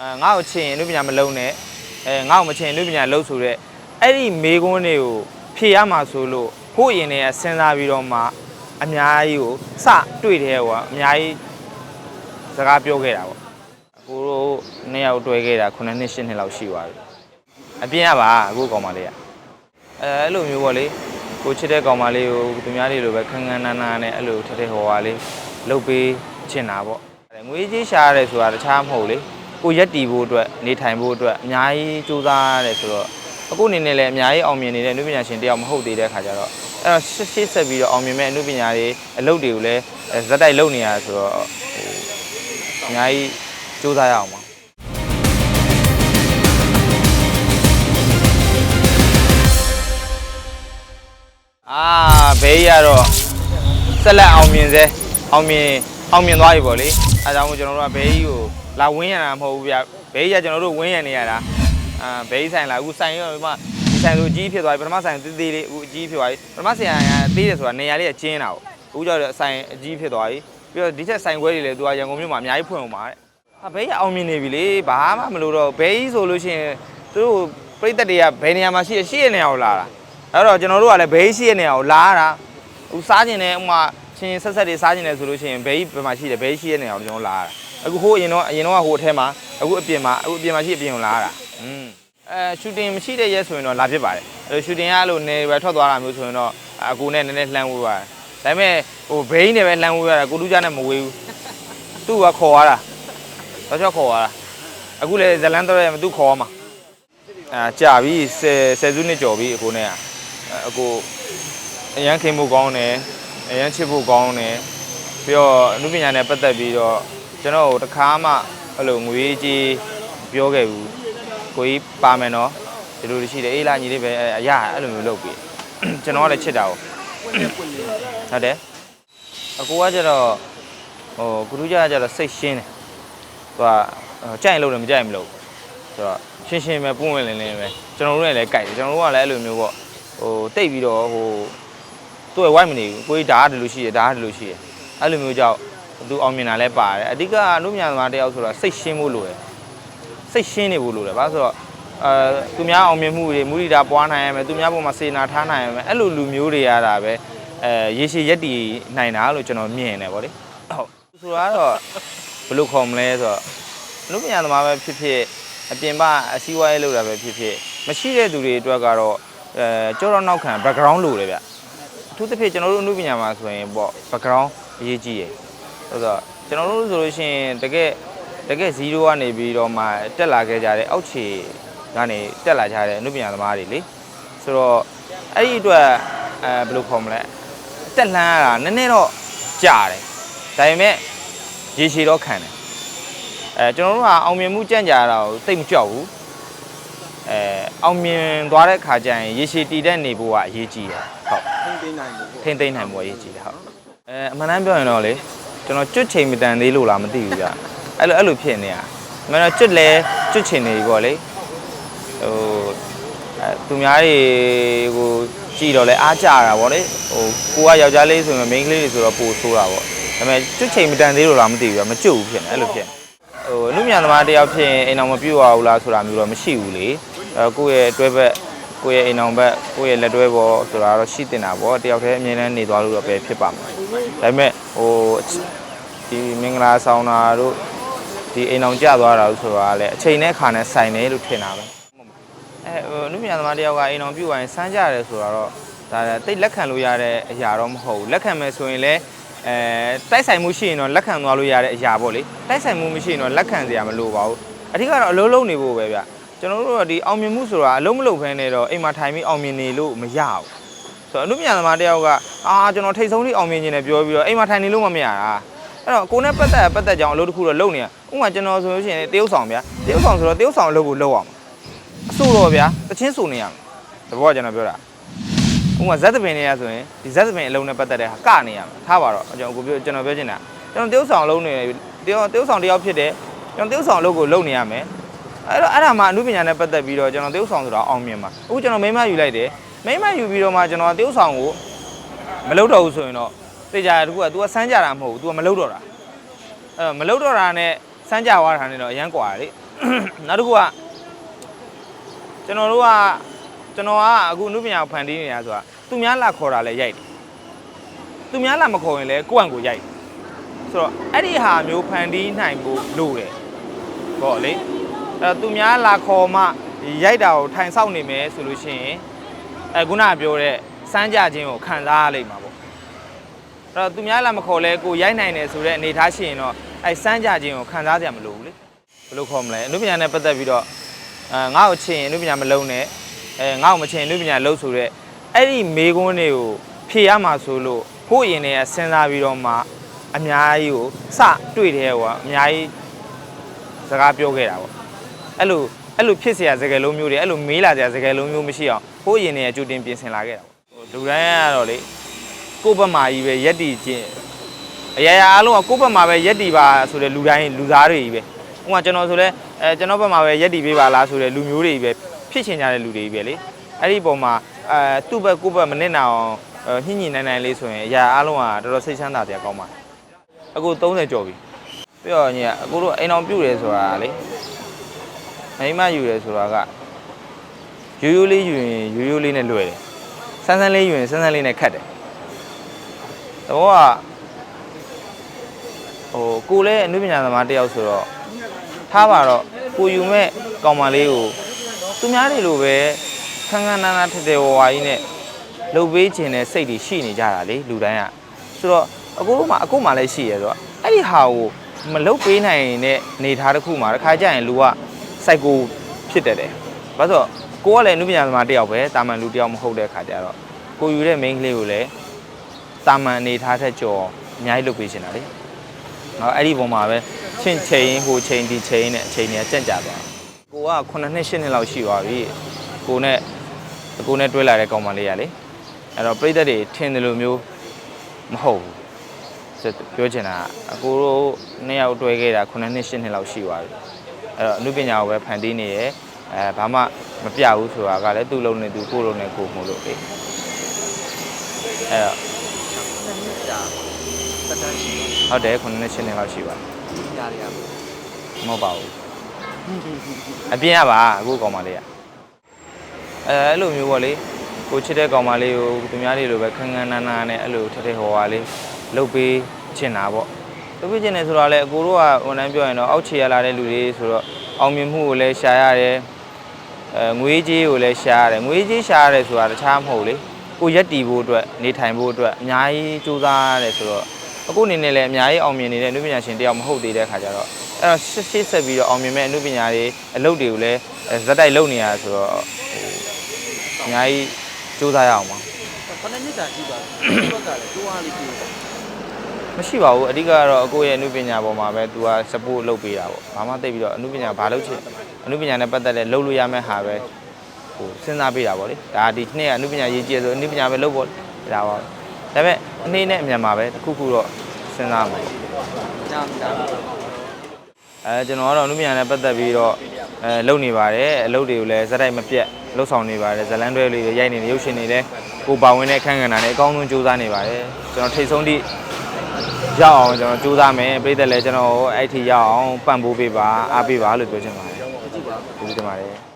အဲငါ့ကိုချင်ရင်လူပညာမလုံးနဲ့အဲငါ့ကိုမချင်ရင်လူပညာလုံးဆိုတဲ့အဲ့ဒီမေကွန်းတွေကိုဖြေရမှာဆိုလို့ကိုယ့်ရင်ထဲကစဉ်းစားပြီးတော့မှအများကြီးကိုစတွေ့တယ်ကွာအများကြီးစကားပြောခဲ့တာပေါ့ကိုတို့နှစ်ယောက်တွေ့ခဲ့တာ9နှစ်10နှစ်လောက်ရှိသွားပြီအပြင်ကပါအခုကောင်မလေးကအဲအဲ့လိုမျိုးပေါ့လေကိုချစ်တဲ့ကောင်မလေးကိုသူများလေးလိုပဲခန်းခန်းနာနာနဲ့အဲ့လိုထထဟော်ဟာလေးလှုပ်ပေးချင်တာပေါ့ငွေကြီးရှာရတယ်ဆိုတာတခြားမဟုတ်လေ ကိုရက်တီဖို့အတွက်နေထိုင်ဖို့အတွက်အများကြီးစူးစမ်းရတယ်ဆိုတော့အခုအနေနဲ့လည်းအများကြီးအောင်မြင်နေတဲ့နုပညာရှင်တယောက်မဟုတ်သေးတဲ့ခါကျတော့အဲ့တော့ရှေ့ရှေ့ဆက်ပြီးတော့အောင်မြင်မဲ့နုပညာတွေအလုပ်တွေကိုလည်းအဲဇက်တိုက်လုပ်နေရဆိုတော့ဟိုအများကြီးစူးစမ်းရအောင်ပါအာဘေးရတော့ဆက်လက်အောင်မြင်စေအောင်မြင်အောင်မြင်သွားပြီပေါ့လေအဲဒါကြောင့်မို့ကျွန်တော်တို့ကဘေးကြီးကို လာဝင်းရတာမဟုတ်ဘူးဗျဘေးကြီးကကျွန်တော်တို့ဝင်းရနေရတာအာဘေးဆိုင်လာအခုဆိုင်ရောဒီမှာဒီဆိုင်ဆိုအကြီးဖြစ်သွားပြီပထမဆိုင်သေးသေးလေးအခုအကြီးဖြစ်သွားပြီပထမဆိုင်ကသေးတယ်ဆိုတာနေရာလေးကကျင်းတာပေါ့အခုကျတော့ဆိုင်အကြီးဖြစ်သွားပြီပြီးတော့ဒီထက်ဆိုင်ခွဲတွေလည်းသူကရန်ကုန်မြို့မှာအများကြီးဖွင့်အောင်ပါတဲ့ဟာဘေးကအောင်မြင်နေပြီလေဘာမှမလို့တော့ဘေးကြီးဆိုလို့ရှိရင်သူတို့ပြိသက်တွေကဘယ်နေရာမှာရှိရရှိရနေအောင်လာတာအဲ့တော့ကျွန်တော်တို့ကလည်းဘေးရှိရနေအောင်လာတာဟိုစားကျင်တဲ့ဥမာချင်းဆက်ဆက်တွေစားကျင်တယ်ဆိုလို့ရှိရင်ဘဲကြီးဘယ်မှာရှိတယ်ဘဲကြီးရှိတဲ့နေရာကိုကျွန်တော်လာရတာ အခုဟိုအရင်တော့အရင်တော့ဟိုအထဲမှာအခုအပြင်မှာအခုအပြင်မှာရှိအပြင်ကိုလာရတာอืมအဲရှူတင်မရှိတဲ့ရက်ဆိုရင်တော့လာဖြစ်ပါတယ်အဲလိုရှူတင်ကအဲ့လိုနေပဲထွက်သွားတာမျိုးဆိုရင်တော့အကူနဲ့နည်းနည်းလှမ်းဝေးပါတယ်ဒါပေမဲ့ဟိုဘဲကြီးနဲ့ပဲလှမ်းဝေးရတာကိုတူးကြနဲ့မဝေးဘူးသူ့ကခေါ်ရတာတော့ချောက်ခေါ်ရတာအခုလေဇလန်တော့ရမသူ့ခေါ်ရမှာအာကြာပြီဆယ်ဆယ်စုနှစ်ကျော်ပြီအကိုနဲ့ကအကိုအရန်ခင်မှုကောင်းတယ်အရန်ချစ်ဖို့ကောင်းတယ်ပြီးတော့အမှုပညာနဲ့ပတ်သက်ပြီးတော့ ကျွန်တော်တို့တစ်ခါမှအဲ့လိုငွေကြီးပြောခဲ့ဘူးကိုကြီးပါမယ်နော်ဒီလိုရှိတယ်အေးလာညီလေးပဲအရာအဲ့လိုမျိုးလုပ်ပြီးကျွန်တော်ကလည်းချစ်တာကိုဟုတ်တယ်အကူကကျတော့ဟိုကုထုကြကကျတော့စိတ်ရှင်းတယ်သူကကြိုက်ရင်လုပ်တယ်မကြိုက်ရင်မလုပ်ဆိုတော့ရှင်းရှင်းပဲပွင့်ဝင်လင်းလင်းပဲကျွန်တော်တို့လည်းကြိုက်တယ်ကျွန်တော်တို့ကလည်းအဲ့လိုမျိုးပေါ့ဟိုတိတ်ပြီးတော့ဟိုသူ့ရဲ့ white မနေဘူးကိုကြီးဒါကဒီလိုရှိတယ်ဒါကဒီလိုရှိတယ်အဲ့လိုမျိုးကြောင့် သူအောင်မြင်တာလဲပါတယ်အဓိကအမှုမြန်သမားတယောက်ဆိုတော့စိတ်ရှင်းဖို့လိုတယ်စိတ်ရှင်းနေဖို့လိုတယ်ဘာလို့ဆိုတော့အဲသူများအောင်မြင်မှုတွေမူရိတာပွားနိုင်ရမယ်သူများပေါ်မှာစေနာထားနိုင်ရမယ်အဲ့လိုလူမျိုးတွေရတာပဲအဲရေရှည်ရက်တည်နိုင်တာလို့ကျွန်တော်မြင်နေဗောလေဟုတ်ဆိုတော့ဘယ်လိုခေါ်မလဲဆိုတော့အမှုမြန်သမားပဲဖြစ်ဖြစ်အပြင်ပအစည်းအဝေးလုပ်တာပဲဖြစ်ဖြစ်မရှိတဲ့သူတွေအတွက်ကတော့အဲကြောတော့နောက်ခံ background လိုတယ်ဗျအထူးသဖြင့်ကျွန်တော်တို့အမှုပညာမှာဆိုရင်ပေါ့ background အရေးကြီးရယ် ဆိုတော့ကျွန်တော်တို့ဆိုလို့ရှိရင်တကယ်တကယ်0ကနေပြီးတော့မှတက်လာခဲ့ကြတဲ့အောက်ခြေကနေတက်လာကြတဲ့အမှုပညာသမားတွေလေဆိုတော့အဲ့ဒီအတွက်အဲဘယ်လိုခေါ်မလဲတက်လှမ်းရတာနည်းနည်းတော့ကြာတယ်ဒါပေမဲ့ရေရှည်တော့ခံတယ်အဲကျွန်တော်တို့ကအောင်မြင်မှုကြံ့ကြာတာကိုသိပ်မကြောက်ဘူးအဲအောင်မြင်သွားတဲ့ခါကျရင်ရေရှည်တည်တဲ့နေဖို့ကအရေးကြီးတယ်ဟုတ်ထိန်းသိမ်းနိုင်ဖို့ပေါ့ထိမ့်သိမ့်နိုင်မှုအရေးကြီးတယ်ဟုတ်အဲအမှန်တမ်းပြောရင်တော့လေ ကျွန်တော်ကျွတ်ချိန်မတန်သေးလို့လားမသိဘူးကြာအဲ့လိုအဲ့လိုဖြစ်နေရအမှန်တော့ကျွတ်လဲကျွတ်ချိန်နေပြီပေါ့လေဟိုအဲသူများတွေကိုကြည့်တော့လဲအားကြတာပေါ့လေဟိုကိုကယောက်ျားလေးဆိုရင် main ကလေးတွေဆိုတော့ပိုဆိုးတာပေါ့ဒါပေမဲ့ကျွတ်ချိန်မတန်သေးလို့လားမသိဘူးကြာမကျွတ်ဘူးဖြစ်နေအဲ့လိုဖြစ်နေဟိုအမှုမြန်သမားတယောက်ဖြစ်ရင်အိမ်အောင်မပြုတ်ရဘူးလားဆိုတာမျိုးတော့မရှိဘူးလေအဲကိုယ့်ရဲ့အတွဲဘက်ကိုယ့်ရဲ့အိမ်အောင်ဘက်ကိုယ့်ရဲ့လက်တွဲပေါ်ဆိုတာတော့ရှိတင်တာပေါ့တယောက်တည်းအမြင်နဲ့နေသွားလို့တော့ပဲဖြစ်ပါမှာ ဒါပေမဲ့ဟိုဒီမင်္ဂလာဆောင်တာတို့ဒီအိမ်အောင်ကြသွားတာလို့ဆိုတာကလည်းအချိန်နဲ့အခါနဲ့ဆိုင်တယ်လို့ထင်တာပဲအဲဟိုလူမြန်သမားတယောက်ကအိမ်အောင်ပြုတ်သွားရင်စမ်းကြတယ်ဆိုတော့ဒါတိတ်လက်ခံလို့ရတဲ့အရာတော့မဟုတ်ဘူးလက်ခံမယ်ဆိုရင်လည်းအဲတိုက်ဆိုင်မှုရှိရင်တော့လက်ခံသွားလို့ရတဲ့အရာပေါ့လေတိုက်ဆိုင်မှုမရှိရင်တော့လက်ခံစရာမလိုပါဘူးအဓိကတော့အလုံးလုံးနေဖို့ပဲဗျကျွန်တော်တို့ကဒီအောင်မြင်မှုဆိုတာအလုံးမလုံးဖဲနေတော့အိမ်မှာထိုင်ပြီးအောင်မြင်နေလို့မရဘူး ဆိုတော့အမှုမြန်သမားတယောက်ကအာကျွန်တော်ထိတ်ဆုံးလေးအောင်မြင်နေတယ်ပြောပြီးတော့အိမ်မှာထိုင်နေလို့မမရတာအဲ့တော့ကိုနဲ့ပတ်သက်ပတ်သက်ကြောင်အလုပ်တစ်ခုတော့လုပ်နေရဥပမာကျွန်တော်ဆိုလို့ရှိရင်တရုပ်ဆောင်ဗျာတရုပ်ဆောင်ဆိုတော့တရုပ်ဆောင်အလုပ်ကိုလုပ်အောင်အဆိုတော့ဗျာတချင်းဆိုနေရမယ်တဘောကကျွန်တော်ပြောတာဥပမာဇက်သပင်တွေကဆိုရင်ဒီဇက်သပင်အလုံးနဲ့ပတ်သက်တဲ့ဟာကနေရမယ်ထားပါတော့ကျွန်တော်ကိုပြောကျွန်တော်ပြောချင်တာကျွန်တော်တရုပ်ဆောင်အလုံးနေတရုပ်တရုပ်ဆောင်တယောက်ဖြစ်တယ်ကျွန်တော်တရုပ်ဆောင်အလုပ်ကိုလုပ်နေရမယ်အဲ့တော့အဲ့ဒါမှအမှုပညာနဲ့ပတ်သက်ပြီးတော့ကျွန်တော်တရုပ်ဆောင်ဆိုတာအောင်မြင်ပါအခုကျွန်တော်မိမယူလိုက်တယ် မိမယူပြီးတော့မှကျွန်တော်တရုပ်ဆောင်ကိုမလုပ်တော့ဘူးဆိုရင်တော့သိကြတယ်တခုက तू ကစမ်းကြတာမဟုတ်ဘူး तू ကမလုပ်တော့တာအဲ့တော့မလုပ်တော့တာနဲ့စမ်းကြသွားတာနဲ့တော့အရန်ကွာလေနောက်တစ်ခုကကျွန်တော်တို့ကကျွန်တော်ကအခုအနုပညာကိုဖန်တီးနေတာဆိုတာသူများလာခေါ်တာလဲရိုက်တယ်သူများလာမခေါ်ရင်လဲကိုယ့်အံကိုရိုက်တယ်ဆိုတော့အဲ့ဒီဟာမျိုးဖန်တီးနိုင်ဖို့လိုတယ်ပေါ့လေအဲ့တော့သူများလာခေါ်မှရိုက်တာကိုထိုင်ဆောက်နေမယ်ဆိုလို့ရှိရင် အဲခုနကပြောတဲ့စမ်းကြခြင်းကိုခံစားရလိမ့်မှာပေါ့ အဲ့တော့သူများလာမခေါ်လဲကိုရိုက်နိုင်တယ်ဆိုတဲ့အနေထားရှိရင်တော့အဲစမ်းကြခြင်းကိုခံစားကြမလို့ဘူးလေဘယ်လိုခေါ်မလဲအနုပညာနဲ့ပတ်သက်ပြီးတော့အဲငါ့ကိုချင်အနုပညာမလုံးနဲ့အဲငါ့ကိုမချင်အနုပညာလုံးဆိုတဲ့အဲ့ဒီမေကွန်းတွေကိုဖြေရမှာဆိုလို့ကိုယ့်ရင်ထဲကစဉ်းစားပြီးတော့မှအများကြီးကိုစတွေ့တယ်ကွာအများကြီးစကားပြောခဲ့တာပေါ့အဲ့လိုအဲ့လိုဖြစ်เสียစကားလုံးမျိုးတွေအဲ့လိုမေးလာစရာစကားလုံးမျိုးမရှိအောင် ကိုယ့်ရင်ထဲကကြိုတင်ပြင်ဆင်လာခဲ့တာပေါ့ဟိုလူတိုင်းကတော့လေကိုယ့်ဘက်မှာကြီးပဲရက်တီချင်းအရာရာအားလုံးကကိုယ့်ဘက်မှာပဲရက်တီပါဆိုတဲ့လူတိုင်းလူသားတွေကြီးပဲဥပမာကျွန်တော်ဆိုလဲအဲကျွန်တော်ဘက်မှာပဲရက်တီပေးပါလားဆိုတဲ့လူမျိုးတွေကြီးပဲဖြစ်ချင်ကြတဲ့လူတွေကြီးပဲလေအဲ့ဒီပုံမှာအဲသူ့ဘက်ကိုယ့်ဘက်မနစ်နာအောင်အဲညှိညှိနိုင်နိုင်လေးဆိုရင်အရာအားလုံးကတော်တော်စိတ်ချမ်းသာစရာကောင်းပါတယ်အခု30ကျော်ပြီပြီးတော့ညီကအကိုတို့အိမ်အောင်ပြုတ်တယ်ဆိုတာလေမိမယူတယ်ဆိုတာက ရိုးရိုးလေးယူရင်ရိုးရိုးလေးနဲ့လွယ်တယ်ဆန်းဆန်းလေးယူရင်ဆန်းဆန်းလေးနဲ့ခတ်တယ်သဘောကဟိုကိုလည်းအနုပညာသမားတစ်ယောက်ဆိုတော့ထားပါတော့ကိုယူမဲ့ကောင်မလေးကိုသူများတွေလိုပဲခန်းခန်းနားနားထက်တဲ့ဝဝကြီးနဲ့လှုပ်ပေးခြင်းနဲ့စိတ်တွေရှိနေကြတာလေလူတိုင်းကဆိုတော့အကိုတို့မှအကိုမှလည်းရှိရဲဆိုတော့အဲ့ဒီဟာကိုမလှုပ်ပေးနိုင်တဲ့အနေထားတစ်ခုမှာတစ်ခါကျရင်လူကစိုက်ကိုဖြစ်တတ်တယ်ဘာလို့ဆိုတော့ ကိုကလည်းအနုပညာသမားတစ်ယောက်ပဲတာမန်လူတစ်ယောက်မဟုတ်တဲ့အခါကျတော့ကိုယူတဲ့ main ကလေးကိုလည်းတာမန်အနေထားထက်ကျော်အများကြီးလုပ်ပေးချင်တာလေ။ဟောအဲ့ဒီပုံမှာပဲချင်းချိန်ဟိုချိန်ဒီချိန်နဲ့အချိန်တွေကကြက်ကြသွား။ကိုက9နှစ်10နှစ်လောက်ရှိသွားပြီ။ကိုနဲ့အကိုနဲ့တွဲလာတဲ့ကောင်မလေးရလေ။အဲ့တော့ပြိသက်တွေထင်တယ်လို့မျိုးမဟုတ်ဘူး။ဆိုပြောချင်တာကအကိုတို့နှစ်ယောက်တွဲခဲ့တာ9နှစ်10နှစ်လောက်ရှိသွားပြီ။အဲ့တော့အမှုပညာကိုပဲဖန်တီးနေရဲ အဲဘာမှမပြဘူးဆိုတာကလည်းသူ့လုံးနဲ့သူကိုယ်လုံးနဲ့ကိုယ်မို့လို့လေ။အဲ့တော့တက်တန်းရှိဟုတ်တယ်9နှစ်10နှစ်လောက်ရှိပါညာရရပါမဟုတ်ပါဘူးအပြင်ကပါအခုကောင်မလေးကအဲအဲ့လိုမျိုးပေါ့လေကိုချစ်တဲ့ကောင်မလေးကိုသူများတွေလိုပဲခန်းခန်းနားနားနဲ့အဲ့လိုထက်ထက်ဟော်ဟာလေးလှုပ်ပေးချင်တာပေါ့လှုပ်ပေးချင်တယ်ဆိုတော့လေအကိုတို့ကဝန်ထမ်းပြောရင်တော့အောက်ခြေရလာတဲ့လူတွေဆိုတော့အောင်မြင်မှုကိုလည်းရှာရတယ် အဲငွေကြေးကိုလည်းရှာရတယ်ငွေကြေးရှာရတယ်ဆိုတာတခြားမဟုတ်လေကိုရက်တီဖို့အတွက်နေထိုင်ဖို့အတွက်အများကြီးစူးစမ်းရတယ်ဆိုတော့အခုအနေနဲ့လည်းအများကြီးအောင်မြင်နေတဲ့လူပညာရှင်တယောက်မဟုတ်သေးတဲ့ခါကျတော့အဲ့တော့ရှေ့ရှေ့ဆက်ပြီးတော့အောင်မြင်မဲ့အမှုပညာတွေအလုပ်တွေကိုလည်းအဲဇက်တိုက်လုပ်နေရဆိုတော့ဟိုအများကြီးစူးစမ်းရအောင်ပါခဏနှစ်တာရှိပါဒီဘက်ကလည်းတိုးအားလေးပြေးတယ်မရှိပါဘူးအဓိကကတော့အကိုရဲ့အမှုပညာပေါ်မှာပဲသူက support လုပ်ပေးတာပေါ့ဘာမှသိပ်ပြီးတော့အမှုပညာဘာလုပ်ချင် အမှုပညာနဲ့ပတ်သက်တဲ့လုပ်လို့ရမယ့်ဟာပဲဟိုစဉ်းစားပေးတာပေါ့လေဒါဒီနှစ်ကအမှုပညာရေးကြည့်ရဆိုအမှုပညာပဲလုပ်ပေါ့ဒါပါဒါပေမဲ့အနေနဲ့အမြန်မှာပဲတစ်ခုခုတော့စဉ်းစားမှာပေါ့ညာညာအဲကျွန်တော်ကတော့အနုပညာနဲ့ပတ်သက်ပြီးတော့အဲလုပ်နေပါတယ်အလုပ်တွေကိုလည်းဇက်တိုက်မပြတ်လှုပ်ဆောင်နေပါတယ်ဇလန်းတွဲလေးတွေရိုက်နေတယ်ရုပ်ရှင်တွေလည်းကိုပါဝင်တဲ့အခန်းကဏ္ဍနဲ့အကောင်းဆုံးကြိုးစားနေပါတယ်ကျွန်တော်ထိတ်ဆုံးထိရောက်အောင်ကျွန်တော်ကြိုးစားမယ်ပြည်သက်လည်းကျွန်တော်အဲ့ထိရောက်အောင်ပံ့ပိုးပေးပါအားပေးပါလို့ပြောချင်ပါတယ် 就是嘛耶。